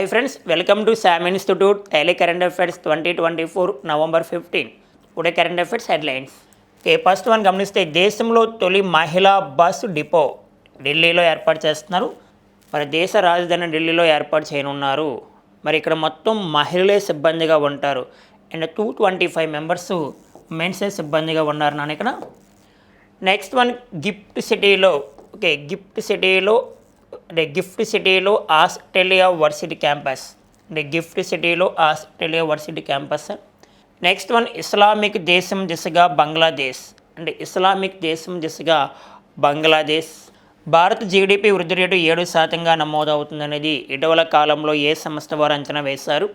Hi friends welcome to Sam institute daily current affairs twenty twenty four November fifteen today current affairs headlines okay first one గమనిస్తే దేశంలో తొలి మహిళా bus depot ఢిల్లీలో ఏర్పాటు చేస్తున్నారు. మరి దేశ రాజధాని ఢిల్లీలో ఏర్పాటు చేయనున్నారు. మరి ఇక్కడ మొత్తం మహిళలే సిబ్బందిగా ఉంటారు. And two twenty five members మెన్సే సిబ్బందిగా ఉన్నారు నాన్న ఇక్కడ. నెక్స్ట్ వన్ గిఫ్ట్ సిటీలో. ఓకే గిఫ్ట్ సిటీలో అంటే గిఫ్ట్ సిటీలో ఆస్ట్రేలియా వర్సిటీ క్యాంపస్. అంటే గిఫ్ట్ సిటీలో Australia varsity campus. Next one Islamic దేశం దిశగా బంగ్లాదేశ్. అంటే ఇస్లామిక్ దేశం దిశగా బంగ్లాదేశ్. భారత్ జీడిపి వృద్ధి రేటు ఏడు శాతంగా నమోదవుతుందనేది ఇటీవల కాలంలో ఏ సంస్థ వారు అంచనా వేశారు.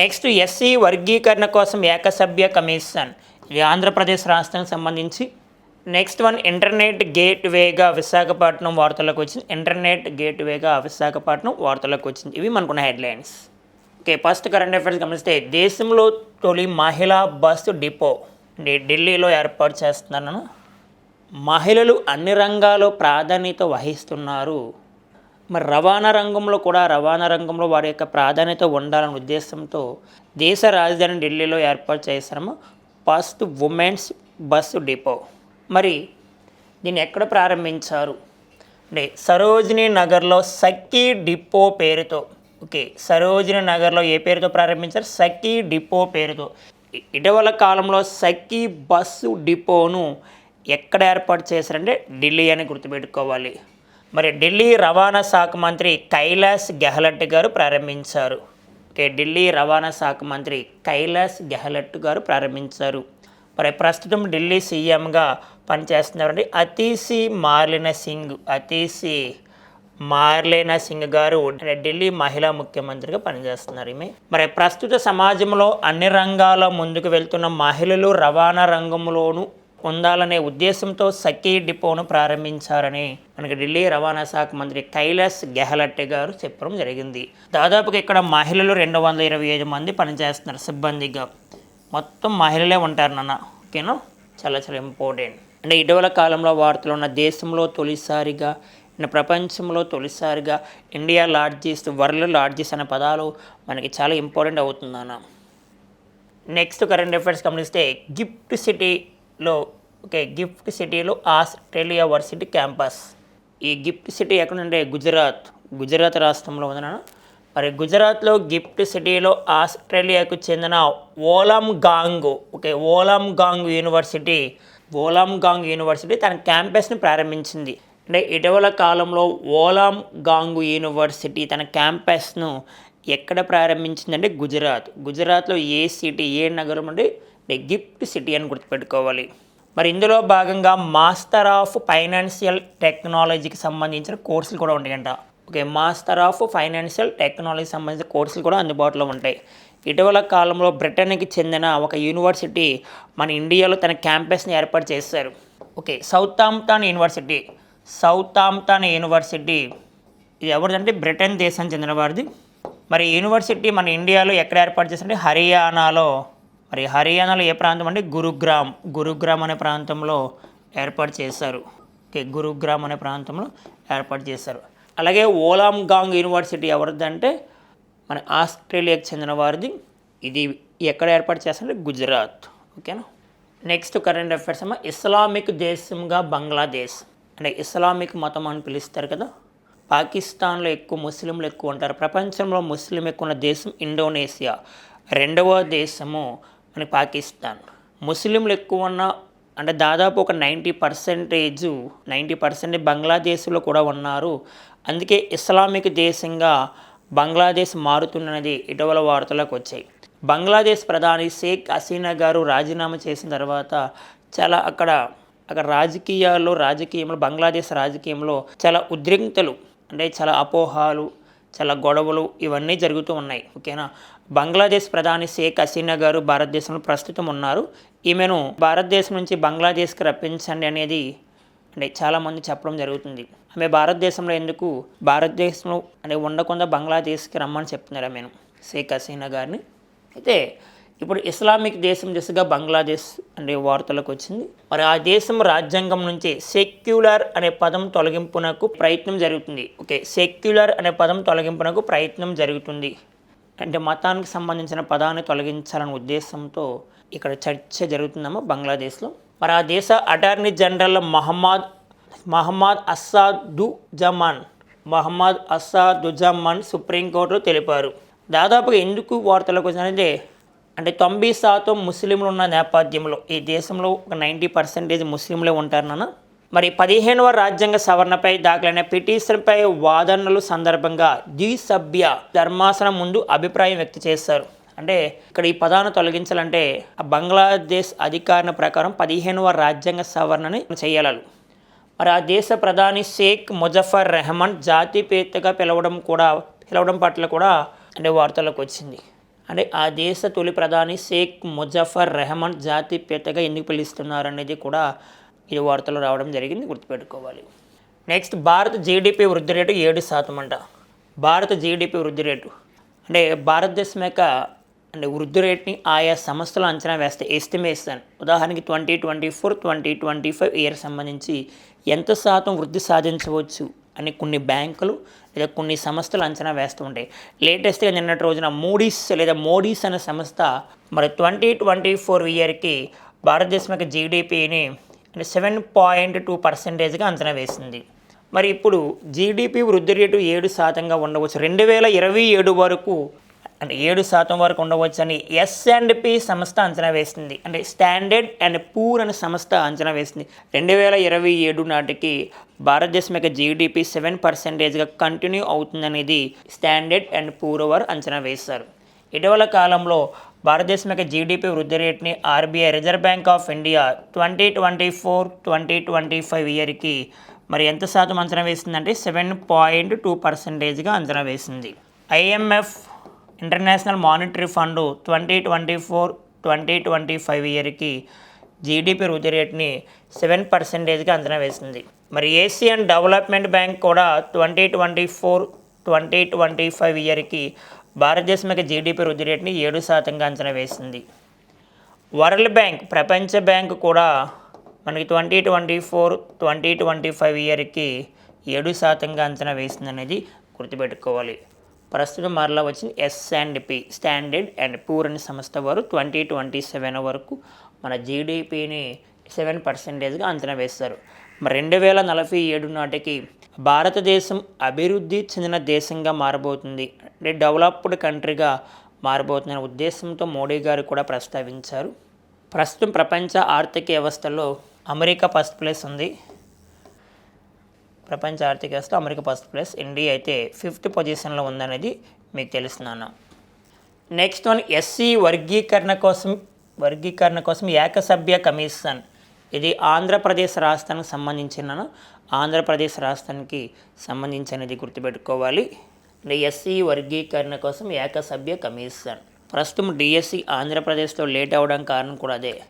నెక్స్ట్ ఎస్సీ వర్గీకరణ కోసం ఏకసభ్య కమిషన్. ఇది ఆంధ్రప్రదేశ్ రాష్ట్రానికి సంబంధించి నెక్స్ట్ వన్ ఇంటర్నెట్ గేట్వేగా విశాఖపట్నం వార్తలకు వచ్చింది. ఇంటర్నెట్ గేట్వేగా విశాఖపట్నం వార్తలకు వచ్చింది. ఇవి మనకున్న headlines. Okay first current affairs గమనిస్తే దేశంలో తొలి మహిళా బస్సు డిపో ఢిల్లీలో ఏర్పాటు చేస్తున్నాను మహిళలు అన్ని రంగాల్లో ప్రాధాన్యత వహిస్తున్నారు. మరి రవాణా రంగంలో కూడా రవాణా రంగంలో వారి యొక్క ప్రాధాన్యత ఉండాలనే ఉద్దేశంతో దేశ రాజధాని ఢిల్లీలో ఏర్పాటు చేశాము ఫస్ట్ ఉమెన్స్ బస్సు డిపో మరి దీన్ని ఎక్కడ ప్రారంభించారు? అంటే సరోజిని నగర్లో సఖీ డిపో పేరుతో ఓకే సరోజిని నగర్లో ఏ పేరుతో ప్రారంభించారు? సఖీ డిపో పేరుతో. ఇటీవల కాలంలో సఖీ బస్సు డిపోను ఎక్కడ ఏర్పాటు చేశారంటే ఢిల్లీ అని గుర్తుపెట్టుకోవాలి. మరి ఢిల్లీ రవాణా శాఖ మంత్రి కైలాస్ గెహ్లట్ గారు ప్రారంభించారు. ఓకే ఢిల్లీ రవాణా శాఖ మంత్రి కైలాస్ గెహ్లట్ గారు ప్రారంభించారు. మరి ప్రస్తుతం ఢిల్లీ సీఎంగా పనిచేస్తున్నారండి. అతీసి మార్లిన సింగ్ అతీసి మార్లేనా సింగ్ గారు ఢిల్లీ మహిళా ముఖ్యమంత్రిగా పనిచేస్తున్నారు ఈమె. మరి ప్రస్తుత సమాజంలో అన్ని రంగాల ముందుకు వెళ్తున్న మహిళలు రవాణా రంగంలోనూ పొందాలనే ఉద్దేశంతో సఖీ డిపోను ప్రారంభించారని మనకి ఢిల్లీ రవాణా శాఖ మంత్రి కైలాస్ గెహ్లట్ గారు చెప్పడం జరిగింది. దాదాపుగా ఇక్కడ మహిళలు రెండు వందల ఇరవై ఐదు మంది పనిచేస్తున్నారు సిబ్బందిగా. మొత్తం మహిళలే ఉంటారు నాన్న. ఓకేనా? చాలా చాలా ఇంపార్టెంట్. అంటే ఇటీవల కాలంలో వార్తలు ఉన్న దేశంలో తొలిసారిగా ప్రపంచంలో తొలిసారిగా ఇండియా లార్జెస్ట్ వరల్డ్ లార్జెస్ట్ అనే పదాలు మనకి చాలా ఇంపార్టెంట్ అవుతుందన్న నెక్స్ట్ కరెంట్ అఫైర్స్ గమనిస్తే గిఫ్ట్ సిటీలో ఓకే గిఫ్ట్ సిటీలో ఆస్ట్రేలియా వర్సిటీ క్యాంపస్. ఈ గిఫ్ట్ సిటీ ఎక్కడంటే గుజరాత్ గుజరాత్ రాష్ట్రంలో ఉంది మరి గుజరాత్లో గిఫ్ట్ సిటీలో ఆస్ట్రేలియాకు చెందిన Wollongong okay Wollongong university Wollongong university తన క్యాంపస్ని ప్రారంభించింది. అంటే ఇటీవల కాలంలో ఓలామ్గాంగు యూనివర్సిటీ తన క్యాంపస్ను ఎక్కడ ప్రారంభించిందంటే గుజరాత్. గుజరాత్లో ఏ సిటీ ఏ నగరం అంటే అంటే గిఫ్ట్ సిటీ అని గుర్తుపెట్టుకోవాలి. మరి ఇందులో భాగంగా మాస్టర్ ఆఫ్ ఫైనాన్షియల్ టెక్నాలజీకి సంబంధించిన కోర్సులు కూడా ఉంటాయంట. Okay master of financial technology సంబంధించిన కోర్సులు కూడా అందుబాటులో ఉంటాయి. ఇటీవల కాలంలో బ్రిటన్కి చెందిన ఒక యూనివర్సిటీ మన ఇండియాలో తన క్యాంపస్ని ఏర్పాటు చేశారు. Okay Southampton university. Southampton university. ఇది ఎవరిదంటే? బ్రిటన్ దేశం చెందిన వారిది. మరి యూనివర్సిటీ మన ఇండియాలో ఎక్కడ ఏర్పాటు చేశారంటే హర్యానాలో. మరి హర్యానాలో ఏ ప్రాంతం అంటే? గురుగ్రామ్. గురుగ్రామ్ అనే ప్రాంతంలో ఏర్పాటు చేశారు. ఓకే గురుగ్రామ్ అనే ప్రాంతంలో ఏర్పాటు చేశారు. అలాగే ఓలాంగాంగ్ యూనివర్సిటీ ఎవరిదంటే? మన ఆస్ట్రేలియాకి చెందిన వారిది. ఇది ఎక్కడ ఏర్పాటు చేస్తారంటే గుజరాత్. ఓకేనా? నెక్స్ట్ కరెంట్ అఫైర్స్ అమ్మ ఇస్లామిక్ దేశంగా బంగ్లాదేశ్. అంటే ఇస్లామిక్ మతం అని పిలుస్తారు కదా. పాకిస్తాన్లో ఎక్కువ ముస్లింలు ఎక్కువ ఉంటారు. ప్రపంచంలో ముస్లిం ఎక్కువ ఉన్న దేశం ఇండోనేషియా. రెండవ దేశము మన పాకిస్తాన్. ముస్లింలు ఎక్కువ ఉన్న అంటే దాదాపు ఒక నైంటీ పర్సెంటేజ్ నైంటీ పర్సెంట్ బంగ్లాదేశ్లో కూడా ఉన్నారు. అందుకే ఇస్లామిక్ దేశంగా బంగ్లాదేశ్ మారుతున్నది ఇటీవల వార్తలకు వచ్చాయి. బంగ్లాదేశ్ ప్రధాని షేక్ హసీనా గారు రాజీనామా చేసిన తర్వాత చాలా అక్కడ అక్కడ రాజకీయాల్లో రాజకీయంలో బంగ్లాదేశ్ రాజకీయంలో చాలా ఉద్రిక్తలు అంటే చాలా అపోహాలు చాలా గొడవలు ఇవన్నీ జరుగుతూ ఉన్నాయి. ఓకేనా? బంగ్లాదేశ్ ప్రధాని షేక్ హసీనా గారు భారతదేశంలో ప్రస్తుతం ఉన్నారు. ఈమెను భారతదేశం నుంచి బంగ్లాదేశ్కి రప్పించండి అనేది అంటే చాలామంది చెప్పడం జరుగుతుంది. ఆమె భారతదేశంలో ఎందుకు? భారతదేశంలో అంటే ఉండకుండా బంగ్లాదేశ్కి రమ్మని చెప్తున్నారు ఆమెను షేక్ హసీనా గారిని. అయితే ఇప్పుడు ఇస్లామిక్ దేశం దిశగా బంగ్లాదేశ్ అనే వార్తలకు వచ్చింది. మరి ఆ దేశం రాజ్యాంగం నుంచి సెక్యులర్ అనే పదం తొలగింపునకు ప్రయత్నం జరుగుతుంది. ఓకే సెక్యులర్ అనే పదం తొలగింపునకు ప్రయత్నం జరుగుతుంది. అంటే మతానికి సంబంధించిన పదాన్ని తొలగించాలనే ఉద్దేశంతో ఇక్కడ చర్చ జరుగుతుందమ్మా బంగ్లాదేశ్లో. మరి ఆ దేశ attorney general Mohammad Mohammad Asaduzzaman Mohammad Asaduzzaman సుప్రీంకోర్టులో తెలిపారు. దాదాపుగా ఎందుకు వార్తలకు వచ్చిందంటే అంటే తొంభై శాతం ముస్లింలు ఉన్న నేపథ్యంలో ఈ దేశంలో ఒక నైంటీ పర్సెంటేజ్ ముస్లింలే ఉంటారు నాన్న. మరి పదిహేనవ రాజ్యాంగ సవరణపై దాఖలైన పిటిషన్పై వాదనలు సందర్భంగా ద్విసభ్య ధర్మాసనం ముందు అభిప్రాయం వ్యక్తం చేశారు. అంటే ఇక్కడ ఈ పదాన్ని తొలగించాలంటే ఆ బంగ్లాదేశ్ అధికారణ ప్రకారం పదిహేనవ రాజ్యాంగ సవరణని చేయాలి మరి ఆ దేశ ప్రధాని షేక్ ముజఫర్ రెహమాన్ జాతిపేతగా పిలవడం కూడా పిలవడం పట్ల కూడా అంటే వార్తలకు వచ్చింది. అంటే ఆ దేశ తొలి ప్రధాని షేక్ ముజఫర్ రెహమాన్ జాతిపేతగా ఎందుకు పిలుస్తున్నారు అనేది కూడా ఈ వార్తలు రావడం జరిగింది గుర్తుపెట్టుకోవాలి. నెక్స్ట్ భారత జీడిపి వృద్ధి రేటు ఏడు శాతం అంట. భారత జీడిపి వృద్ధి రేటు. అంటే భారతదేశం యొక్క అంటే వృద్ధి రేట్ని ఆయా సంస్థలు అంచనా వేస్తే ఎస్టిమేషన్ ఉదాహరణకి twenty twenty four twenty twenty five year సంబంధించి ఎంత శాతం వృద్ధి సాధించవచ్చు అని కొన్ని బ్యాంకులు లేదా కొన్ని సంస్థలు అంచనా వేస్తూ ఉంటాయి. లేటెస్ట్గా నిన్నటి రోజున మూడీస్ లేదా మోడీస్ అనే సంస్థ మరి ట్వంటీ ట్వంటీ ఫోర్ ఇయర్కి భారతదేశం యొక్క జీడిపిని అంటే సెవెన్ పాయింట్ టూ పర్సెంటేజ్గా అంచనా వేసింది. మరి ఇప్పుడు జీడిపి వృద్ధి రేటు ఏడు శాతంగా ఉండవచ్చు. రెండు వేల ఇరవై ఏడు వరకు అంటే ఏడు శాతం వరకు ఉండవచ్చని ఎస్ అండ్ పి సంస్థ అంచనా వేసింది. అంటే స్టాండర్డ్ అండ్ పూర్ అనే సంస్థ అంచనా వేసింది. రెండు వేల ఇరవై ఏడు నాటికి భారతదేశం యొక్క జీడిపి సెవెన్ పర్సెంటేజ్గా కంటిన్యూ అవుతుందనేది స్టాండర్డ్ అండ్ పూర్ వారు అంచనా వేశారు. ఇటీవల కాలంలో భారతదేశం యొక్క జీడిపి వృద్ధి రేట్ని RBI Reserve Bank of India twenty twenty four twenty twenty five ఇయర్కి మరి ఎంత శాతం అంచనా వేసిందంటే సెవెన్ పాయింట్ టూ పర్సెంటేజ్గా అంచనా వేసింది. IMF International Monetary Fund twenty twenty four twenty twenty five ఇయర్కి జీడిపి వృద్ధి రేట్ని సెవెన్ పర్సెంటేజ్గా అంచనా వేసింది. మరి ఏషియన్ డెవలప్మెంట్ బ్యాంక్ కూడా twenty twenty four twenty twenty five ఇయర్కి భారతదేశం యొక్క జీడిపి వృద్ధి రేట్ని ఏడు శాతంగా అంచనా వేసింది. వరల్డ్ బ్యాంక్ ప్రపంచ బ్యాంక్ కూడా మనకి twenty twenty four twenty twenty five ఇయర్కి ఏడు శాతంగా అంచనా వేసింది అనేది గుర్తుపెట్టుకోవాలి. ప్రస్తుతం మరలా వచ్చింది S and P Standard and Poor అనే సంస్థ వారు ట్వంటీ ట్వంటీ సెవెన్ వరకు మన జీడిపిని సెవెన్ పర్సెంటేజ్గా అంచనా వేస్తారు. రెండు వేల నలభై ఏడు నాటికి భారతదేశం అభివృద్ధి చెందిన దేశంగా మారబోతుంది. అంటే డెవలప్డ్ కంట్రీగా మారబోతున్న ఉద్దేశంతో మోడీ గారు కూడా ప్రస్తావించారు. ప్రస్తుతం ప్రపంచ ఆర్థిక వ్యవస్థలో అమెరికా ఫస్ట్ ప్లేస్ ఉంది. ప్రపంచ ఆర్థిక వ్యవస్థ అమెరికా ఫస్ట్ ప్లేస్. ఇండియా అయితే ఫిఫ్త్ పొజిషన్లో ఉందనేది మీకు తెలుస్తున్నాను నెక్స్ట్ వన్ ఎస్సీ వర్గీకరణ కోసం వర్గీకరణ కోసం ఏకసభ్య కమిషన్. ఇది ఆంధ్రప్రదేశ్ రాష్ట్రానికి సంబంధించిన ఆంధ్రప్రదేశ్ రాష్ట్రానికి సంబంధించినది గుర్తుపెట్టుకోవాలి. అంటే ఎస్సీ వర్గీకరణ కోసం ఏకసభ్య కమిషన్. ప్రస్తుతం డిఎస్సి ఆంధ్రప్రదేశ్లో లేట్ అవ్వడం కారణం కూడా అదే.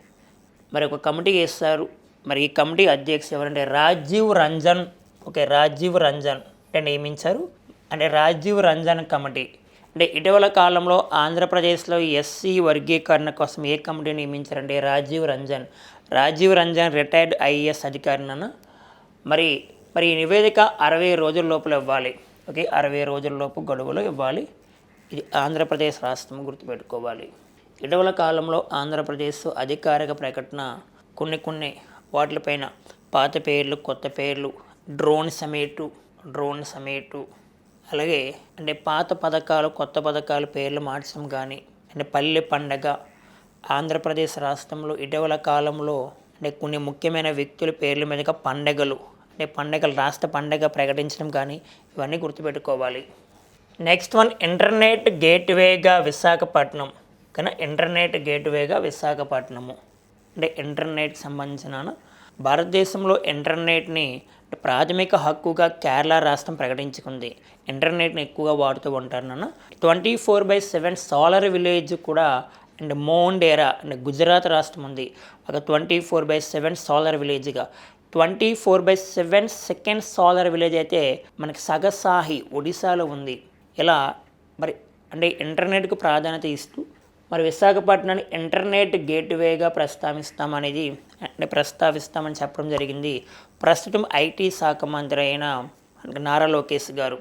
మరి ఒక కమిటీ వేస్తారు. మరి ఈ కమిటీ అధ్యక్షుడు ఎవరంటే రాజీవ్ రంజన్ ఓకే రాజీవ్ రంజన్ అంటే నియమించారు. అంటే రాజీవ్ రంజన్ కమిటీ. అంటే ఇటీవల కాలంలో ఆంధ్రప్రదేశ్లో ఎస్సీ వర్గీకరణ కోసం ఏ కమిటీ నియమించారంటే రాజీవ్ రంజన్. రాజీవ్ రంజన్ రిటైర్డ్ ఐఏఎస్ అధికారినను మరి మరి ఈ నివేదిక అరవై రోజుల లోపల ఇవ్వాలి. ఓకే అరవై రోజుల లోపు గడువులో ఇవ్వాలి. ఇది ఆంధ్రప్రదేశ్ రాష్ట్రం గుర్తుపెట్టుకోవాలి. ఇటీవల కాలంలో ఆంధ్రప్రదేశ్ అధికారిక ప్రకటన కొన్ని కొన్ని వాటిపైన పాత పేర్లు కొత్త పేర్లు డ్రోన్ సమేటు డ్రోన్ సమేటు. అలాగే అంటే పాత పథకాలు కొత్త పథకాలు పేర్లు మార్చడం కానీ అంటే పల్లె పండగ ఆంధ్రప్రదేశ్ రాష్ట్రంలో ఇటీవల కాలంలో అంటే కొన్ని ముఖ్యమైన వ్యక్తుల పేర్ల మీదుగా పండగలు అంటే పండగలు రాష్ట్ర పండగ ప్రకటించడం కానీ ఇవన్నీ గుర్తుపెట్టుకోవాలి. నెక్స్ట్ వన్ ఇంటర్నెట్ గేట్వేగా విశాఖపట్నం. కానీ ఇంటర్నెట్ గేట్వేగా విశాఖపట్నము. అంటే ఇంటర్నెట్ సంబంధించిన భారతదేశంలో ఇంటర్నెట్ని ప్రాథమిక హక్కుగా కేరళ రాష్ట్రం ప్రకటించుకుంది. ఇంటర్నెట్ని ఎక్కువగా వాడుతూ ఉంటారు నాన్న. Twenty four by seven solar village కూడా అండ్ మోండేరా అండ్ గుజరాత్ రాష్ట్రం ఉంది. ఒక twenty four by seven solar విలేజ్గా. Twenty four by seven second solar village అయితే మనకి సగసాహి ఒడిశాలో ఉంది. ఇలా మరి అంటే ఇంటర్నెట్కు ప్రాధాన్యత ఇస్తూ మరి విశాఖపట్నాన్ని ఇంటర్నెట్ గేట్వేగా ప్రస్తావిస్తామనేది అంటే ప్రస్తావిస్తామని చెప్పడం జరిగింది. ప్రస్తుతం ఐటీ శాఖ మంత్రి అయిన నారా లోకేష్ గారు.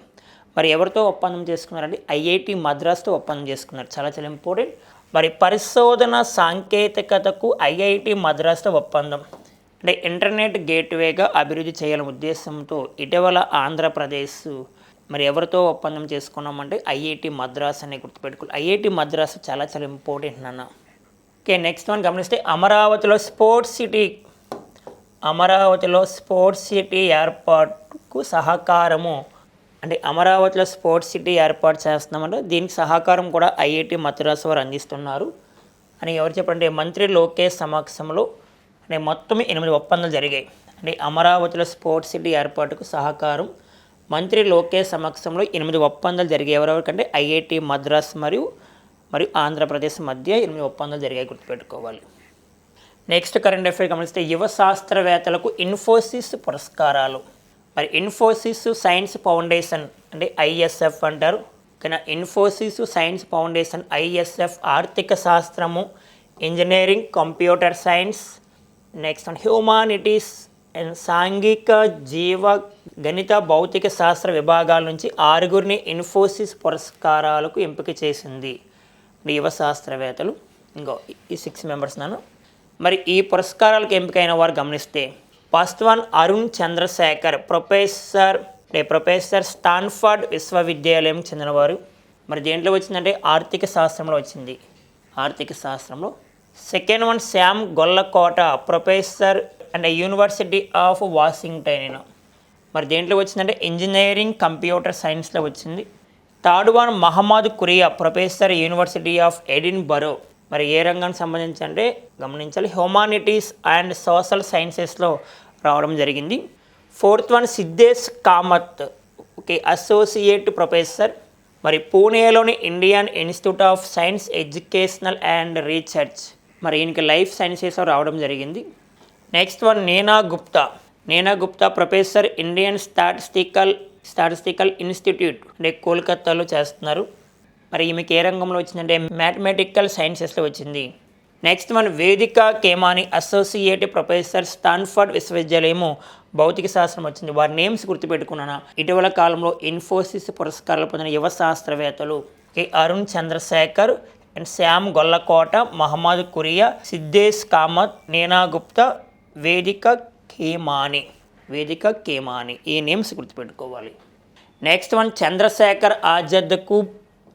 మరి ఎవరితో ఒప్పందం చేసుకున్నారంటే ఐఐటి మద్రాస్తో ఒప్పందం చేసుకున్నారు. చాలా చాలా ఇంపార్టెంట్ మరి పరిశోధన సాంకేతికతకు ఐఐటి మద్రాస్తో ఒప్పందం అంటే ఇంటర్నెట్ గేట్వేగా అభివృద్ధి చేయాలనే ఉద్దేశంతో ఇటీవల ఆంధ్రప్రదేశ్ మరి ఎవరితో ఒప్పందం చేసుకున్నామంటే ఐఐటి మద్రాస్ అని గుర్తుపెట్టుకోవాలి ఐఐటి మద్రాస్ చాలా చాలా ఇంపార్టెంట్ నాన్న. ఓకే నెక్స్ట్ వన్ గమనిస్తే అమరావతిలో స్పోర్ట్స్ సిటీ. అమరావతిలో స్పోర్ట్స్ సిటీ ఏర్పాటుకు సహకారము. అంటే అమరావతిలో స్పోర్ట్స్ సిటీ ఏర్పాటు చేస్తున్నామంటే దీనికి సహకారం కూడా ఐఐటి మద్రాసు వారు అందిస్తున్నారు. అని ఎవరు చెప్పండి మంత్రి లోకేష్ సమక్షంలో అంటే మొత్తం ఎనిమిది ఒప్పందాలు జరిగాయి. అంటే అమరావతిలో స్పోర్ట్స్ సిటీ ఏర్పాటుకు సహకారం మంత్రి లోకేష్ సమక్షంలో ఎనిమిది ఒప్పందాలు జరిగాయి. ఎవరెవరికంటే ఐఐటి మద్రాస్ మరియు మరియు ఆంధ్రప్రదేశ్ మధ్య ఎనిమిది ఒప్పందాలు జరిగాయి గుర్తుపెట్టుకోవాలి. నెక్స్ట్ కరెంట్ అఫైర్ గమనిస్తే యువ శాస్త్రవేత్తలకు ఇన్ఫోసిస్ పురస్కారాలు. మరి ఇన్ఫోసిస్ సైన్స్ ఫౌండేషన్ అంటే ఐఎస్ఎఫ్ అంటారు. కానీ ఇన్ఫోసిస్ సైన్స్ ఫౌండేషన్ ఐఎస్ఎఫ్ ఆర్థిక శాస్త్రము engineering computer science next humanities సాంఘిక జీవ గణిత భౌతిక శాస్త్ర విభాగాల నుంచి ఆరుగురిని ఇన్ఫోసిస్ పురస్కారాలకు ఎంపిక చేసింది. యువ శాస్త్రవేత్తలు. ఇంకో ఈ సిక్స్ మెంబర్స్ నాను మరి ఈ పురస్కారాలకు ఎంపికైన వారు గమనిస్తే పాస్వాన్ అరుణ్ చంద్రశేఖర్ ప్రొఫెసర్ అంటే ప్రొఫెసర్ స్టాన్ఫర్డ్ విశ్వవిద్యాలయం చెందినవారు. మరి దేంట్లో వచ్చిందంటే ఆర్థిక శాస్త్రంలో వచ్చింది. ఆర్థిక శాస్త్రంలో. Second one Shyam Gollakota professor and university of Washington మరి దేంట్లో వచ్చిందంటే ఇంజనీరింగ్ కంప్యూటర్ సైన్స్లో వచ్చింది. Third one Mahmood Kooria professor university of Edinburgh మరి ఏ రంగానికి సంబంధించి అంటే గమనించాలి. హ్యూమానిటీస్ అండ్ సోషల్ సైన్సెస్లో రావడం జరిగింది. Fourth one Siddhesh Kamat okay associate professor మరి పూణేలోని Indian institute of science educational and research మరి ఈయనకి లైఫ్ సైన్సెస్లో రావడం జరిగింది. Next one Neena Gupta Neena Gupta professor Indian statistical statistical institute అంటే కోల్కత్తాలో చేస్తున్నారు. మరి ఈమెకి ఏ రంగంలో వచ్చిందంటే మ్యాథమెటికల్ సైన్సెస్లో వచ్చింది. నెక్స్ట్ మన Vedika Kemani associate professor Stanford విశ్వవిద్యాలయము భౌతిక శాస్త్రం వచ్చింది. వారి నేమ్స్ గుర్తుపెట్టుకున్నాను? ఇటీవల కాలంలో ఇన్ఫోసిస్ పురస్కారాలు పొందిన యువ శాస్త్రవేత్తలు కె. అరుణ్ చంద్రశేఖర్ అండ్ శ్యామ్ గొల్లకోట మహమ్మద్ కురియా సిద్దేశ్ కామత్ నీనా గుప్తా వేదిక కేమాని వేదిక కేమాని ఈ నేమ్స్ గుర్తుపెట్టుకోవాలి. నెక్స్ట్ వన్ చంద్రశేఖర్ ఆజాద్కు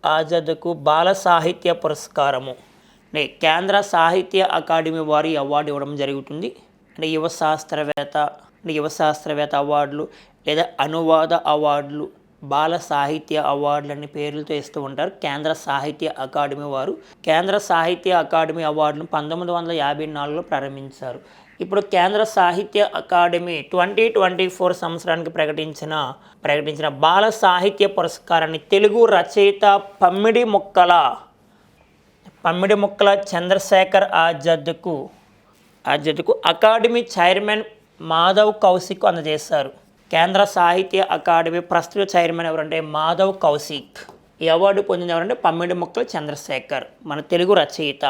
ఆజాద్కు బాల సాహిత్య పురస్కారము. అంటే కేంద్ర సాహిత్య అకాడమీ వారి అవార్డు ఇవ్వడం జరుగుతుంది. అంటే యువ శాస్త్రవేత్త అంటే యువ శాస్త్రవేత్త అవార్డులు లేదా అనువాద అవార్డులు బాల సాహిత్య అవార్డులు అనే పేర్లతో ఇస్తూ ఉంటారు. కేంద్ర సాహిత్య అకాడమీ వారు. కేంద్ర సాహిత్య అకాడమీ అవార్డును పంతొమ్మిది వందల యాభై నాలుగులో ప్రారంభించారు. ఇప్పుడు కేంద్ర సాహిత్య అకాడమీ ట్వంటీ ట్వంటీ ఫోర్ సంవత్సరానికి ప్రకటించిన ప్రకటించిన బాల సాహిత్య పురస్కారాన్ని తెలుగు రచయిత పమ్మిడి మొక్కల పమ్మిడి మొక్కల చంద్రశేఖర్ ఆజాద్కు ఆజాద్కు అకాడమీ చైర్మన్ మాధవ్ కౌశిక్ అందజేశారు. కేంద్ర సాహిత్య అకాడమీ ప్రస్తుత చైర్మన్ ఎవరంటే మాధవ్ కౌశిక్. ఈ అవార్డు పొందిన ఎవరంటే పమ్మిడి మొక్కల చంద్రశేఖర్ మన తెలుగు రచయిత.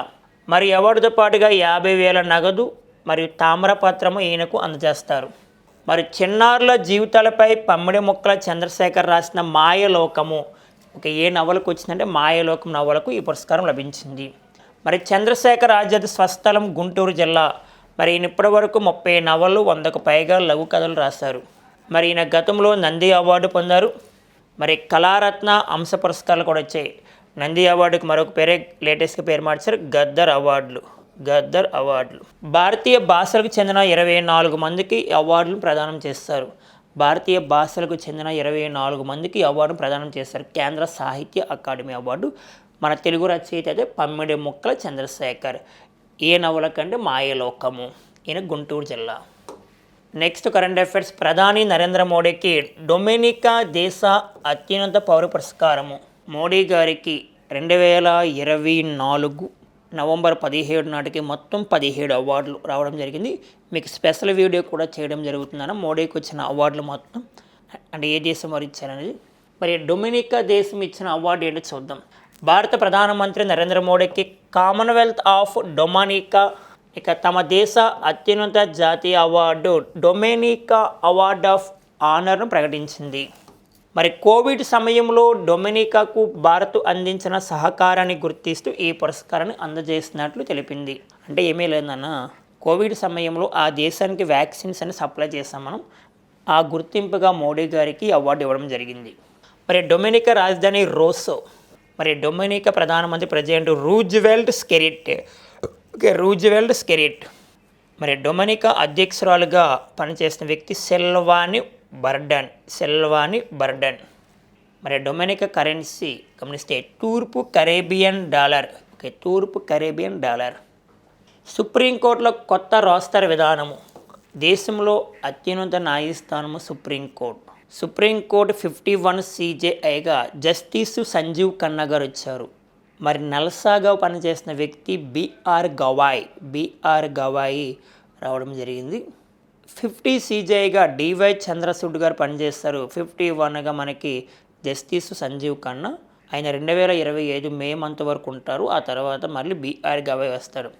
మరి అవార్డుతో పాటుగా యాభై వేల నగదు మరియు తామ్రపత్రము ఈయనకు అందజేస్తారు. మరి చిన్నారుల జీవితాలపై పమ్మిడి మొక్కల చంద్రశేఖర్ రాసిన మాయలోకము ఒక ఏ నవలకు వచ్చిందంటే మాయలోకం నవలకు ఈ పురస్కారం లభించింది. మరి చంద్రశేఖర్ ఆజాద్ స్వస్థలం గుంటూరు జిల్లా మరి ఈయన ఇప్పటి వరకు ముప్పై నవలు వందకు పైగా లఘు కథలు రాశారు. మరి ఈయన గతంలో నంది అవార్డు పొందారు. మరి కళారత్న అంశ పురస్కారాలు కూడా వచ్చాయి. నంది అవార్డుకి మరొక పేరే లేటెస్ట్గా పేరు మార్చారు గద్దర్ అవార్డులు. గద్దర్ అవార్డులు. భారతీయ భాషలకు చెందిన ఇరవై నాలుగు మందికి అవార్డులు ప్రదానం చేస్తారు. భారతీయ భాషలకు చెందిన ఇరవై నాలుగు మందికి ఈ అవార్డును ప్రదానం చేస్తారు. కేంద్ర సాహిత్య అకాడమీ అవార్డు. మన తెలుగు రచయిత అయితే పమ్మిడి ముక్కల చంద్రశేఖర్. ఏ నవల కంటే మాయలోకము. ఈయన గుంటూరు జిల్లా. Next current affairs. ప్రధాని నరేంద్ర మోడీకి డొమినికా దేశ అత్యున్నత పౌర పురస్కారము. మోడీ గారికి రెండు వేల ఇరవై నాలుగు నవంబర్ పదిహేడు నాటికి మొత్తం పదిహేడు అవార్డులు రావడం జరిగింది. మీకు స్పెషల్ వీడియో కూడా చేయడం జరుగుతుందన్న మోడీకి వచ్చిన అవార్డులు మొత్తం అంటే ఏ దేశం వారు ఇచ్చారనేది. మరి డొమినికా దేశం ఇచ్చిన అవార్డు ఏంటో చూద్దాం. భారత ప్రధానమంత్రి నరేంద్ర మోడీకి కామన్వెల్త్ ఆఫ్ డొమానికా ఇక తమ దేశ అత్యున్నత జాతీయ అవార్డు డొమినికా అవార్డ్ ఆఫ్ ఆనర్ను ప్రకటించింది. మరి కోవిడ్ సమయంలో డొమినికాకు భారత్ అందించిన సహకారాన్ని గుర్తిస్తూ ఈ పురస్కారాన్ని అందజేస్తున్నట్లు తెలిపింది. అంటే ఏమీ లేదన్న కోవిడ్ సమయంలో ఆ దేశానికి వ్యాక్సిన్స్ అని సప్లై చేసాం మనం. ఆ గుర్తింపుగా మోడీ గారికి అవార్డు ఇవ్వడం జరిగింది. మరి డొమినికా రాజధాని రోసో మరి డొమినికా ప్రధానమంత్రి president Roosevelt Skerrit. Okay Roosevelt Skerrit. మరి డొమినికా అధ్యక్షురాలుగా పనిచేసిన వ్యక్తి సెల్వాని బర్డన్ సెల్వాని బర్డన్. మరి డొమినికా కరెన్సీ గమనిస్తే తూర్పు కరేబియన్ డాలర్ ఓకే తూర్పు కరేబియన్ డాలర్. సుప్రీంకోర్టులో కొత్త రోస్టర్ విధానము దేశంలో అత్యున్నత న్యాయస్థానము supreme court supreme court fifty one సీజేఐగా justice Sanjeev Khanna గారు వచ్చారు. మరి నల్సాగా పనిచేసిన వ్యక్తి బిఆర్ గవాయ్ బిఆర్ గవాయి రావడం జరిగింది. ఫిఫ్టీ సీజేఐగా డివై చంద్రసూడ్ గారు పనిచేస్తారు. ఫిఫ్టీ వన్గా మనకి జస్టిస్ సంజీవ్ ఖన్నా ఆయన రెండు వేల ఇరవై ఐదు మే మంత్ వరకు ఉంటారు. ఆ తర్వాత మళ్ళీ బీఆర్ గవై వస్తారు.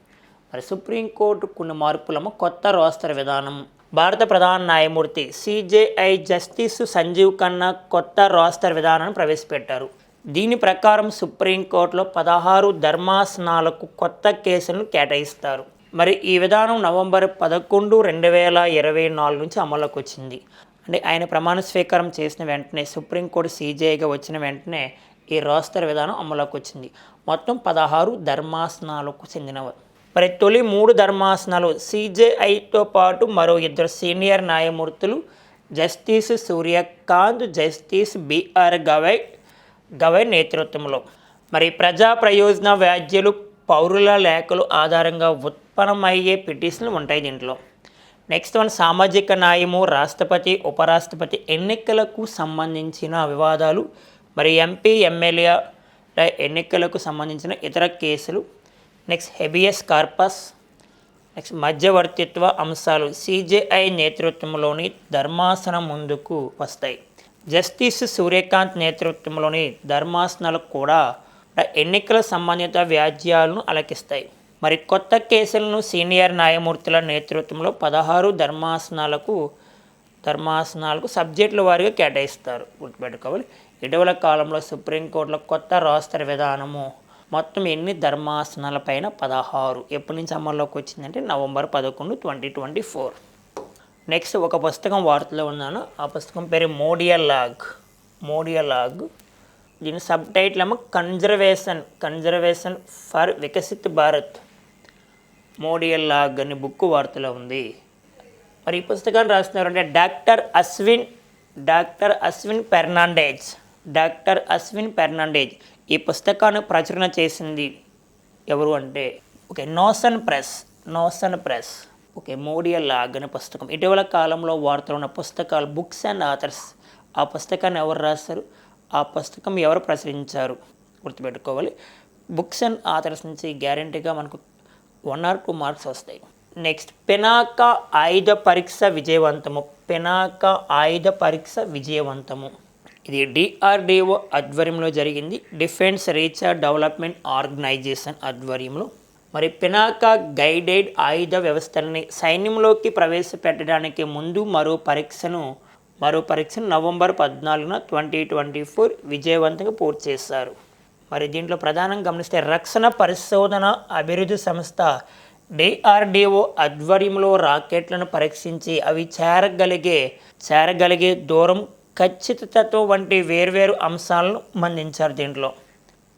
మరి సుప్రీంకోర్టు కొన్ని మార్పులము కొత్త రోస్టర్ విధానం. భారత ప్రధాన న్యాయమూర్తి సిజేఐ జస్టిస్ సంజీవ్ ఖన్నా కొత్త రోస్టర్ విధానాన్ని ప్రవేశపెట్టారు. దీని ప్రకారం సుప్రీంకోర్టులో పదహారు ధర్మాసనాలకు కొత్త కేసులను కేటాయిస్తారు. మరి ఈ విధానం నవంబర్ పదకొండు రెండు వేల ఇరవై నాలుగు నుంచి అమల్లోకి వచ్చింది అంటే ఆయన ప్రమాణ స్వీకారం చేసిన వెంటనే సుప్రీంకోర్టు సీజేఐగా వచ్చిన వెంటనే ఈ రోస్టర్ విధానం అమల్లోకి వచ్చింది మొత్తం పదహారు ధర్మాసనాలకు చెందినవారు మరి తొలి మూడు ధర్మాసనాలు సిజేఐతో పాటు మరో ఇద్దరు సీనియర్ న్యాయమూర్తులు justice Surya Kant justice B R Gavai Gavai నేతృత్వంలో. మరి ప్రజా ప్రయోజన వ్యాజ్యాలు పౌరుల లేఖలు ఆధారంగా ఉత్పన్నమయ్యే పిటిషన్లు ఉంటాయి దీంట్లో. నెక్స్ట్ వన్ సామాజిక న్యాయము రాష్ట్రపతి ఉపరాష్ట్రపతి ఎన్నికలకు సంబంధించిన వివాదాలు మరి ఎంపీ ఎమ్మెల్యే ఎన్నికలకు సంబంధించిన ఇతర కేసులు. Next habeas corpus. నెక్స్ట్ మధ్యవర్తిత్వ అంశాలు సిజేఐ నేతృత్వంలోని ధర్మాసనం ముందుకు వస్తాయి. జస్టిస్ సూర్యకాంత్ నేతృత్వంలోని ధర్మాసనాలు కూడా ఎన్నికల సంబంధిత వ్యాజ్యాలను అలకిస్తాయి. మరి కొత్త కేసులను సీనియర్ న్యాయమూర్తుల నేతృత్వంలో పదహారు ధర్మాసనాలకు ధర్మాసనాలకు సబ్జెక్టుల వారిగా కేటాయిస్తారు. గుర్తుపెట్టుకోవాలి. ఇటీవల కాలంలో సుప్రీంకోర్టులో కొత్త రాస్టర్ విధానము మొత్తం ఎన్ని ధర్మాసనాల పైన? పదహారు. ఎప్పటి నుంచి అమల్లోకి వచ్చిందంటే నవంబర్ పదకొండు ట్వంటీ ట్వంటీ ఫోర్. నెక్స్ట్ ఒక పుస్తకం వార్తలో ఉన్నాను. ఆ పుస్తకం పేరు మోడియా లాగ్ మోడియా లాగ్ దీని సబ్ టైటిల్ ఏమో conservation conservation for Viksit Bharat. Modialogue అనే బుక్ వార్తలో ఉంది. మరి ఈ పుస్తకాన్ని రాస్తున్నారంటే doctor Ashwin doctor Ashwin Fernandes doctor Ashwin Fernandes ఈ పుస్తకాన్ని ప్రచురణ చేసింది ఎవరు అంటే okay Notion press Notion press. Okay Modialogue అనే పుస్తకం. ఇటీవల కాలంలో వార్తలు ఉన్న పుస్తకాలు బుక్స్ అండ్ ఆథర్స్. ఆ పుస్తకాన్ని ఎవరు రాస్తారు ఆ పుస్తకం ఎవరు ప్రచురించారు గుర్తుపెట్టుకోవాలి. బుక్స్ అండ్ ఆథర్స్ నుంచి గ్యారంటీగా మనకు వన్ ఆర్ టూ మార్క్స్ వస్తాయి. నెక్స్ట్ పెనాక ఆయుధ పరీక్ష విజయవంతము. పెనాక ఆయుధ పరీక్ష విజయవంతము. ఇది డిఆర్డిఓ ఆధ్వర్యంలో జరిగింది. డిఫెన్స్ రీసెర్చ్ డెవలప్మెంట్ ఆర్గనైజేషన్ ఆధ్వర్యంలో. మరి పినాక గైడెడ్ ఆయుధ వ్యవస్థలని సైన్యంలోకి ప్రవేశపెట్టడానికి ముందు మరో పరీక్షను మరో పరీక్షను నవంబర్ పద్నాలుగున ట్వంటీ ట్వంటీ ఫోర్ విజయవంతంగా పూర్తి చేశారు. మరి దీంట్లో ప్రధానంగా గమనిస్తే రక్షణ పరిశోధన అభివృద్ధి సంస్థ డిఆర్డిఓ ఆధ్వర్యంలో రాకెట్లను పరీక్షించి అవి చేరగలిగే చేరగలిగే దూరం ఖచ్చితత్వం వంటి వేర్వేరు అంశాలను మందించారు దీంట్లో.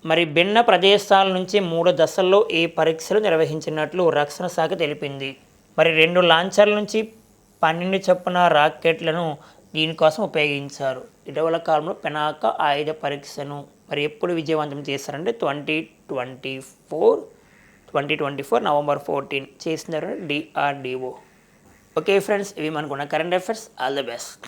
మరి భిన్న ప్రదేశాల నుంచి మూడు దశల్లో ఈ పరీక్షలు నిర్వహించినట్లు రక్షణ శాఖ తెలిపింది. మరి రెండు లాంచర్ల నుంచి పన్నెండు చొప్పున రాకెట్లను దీనికోసం ఉపయోగించారు. ఇటీవల కాలంలో పెనాక ఆయుధ పరీక్షను మరి ఎప్పుడు విజయవంతం చేశారంటే twenty twenty four twenty twenty four November fourteen చేసినారు డిఆర్డిఓ ఓకే ఫ్రెండ్స్ ఇవి మనకున్న current affairs. All the best.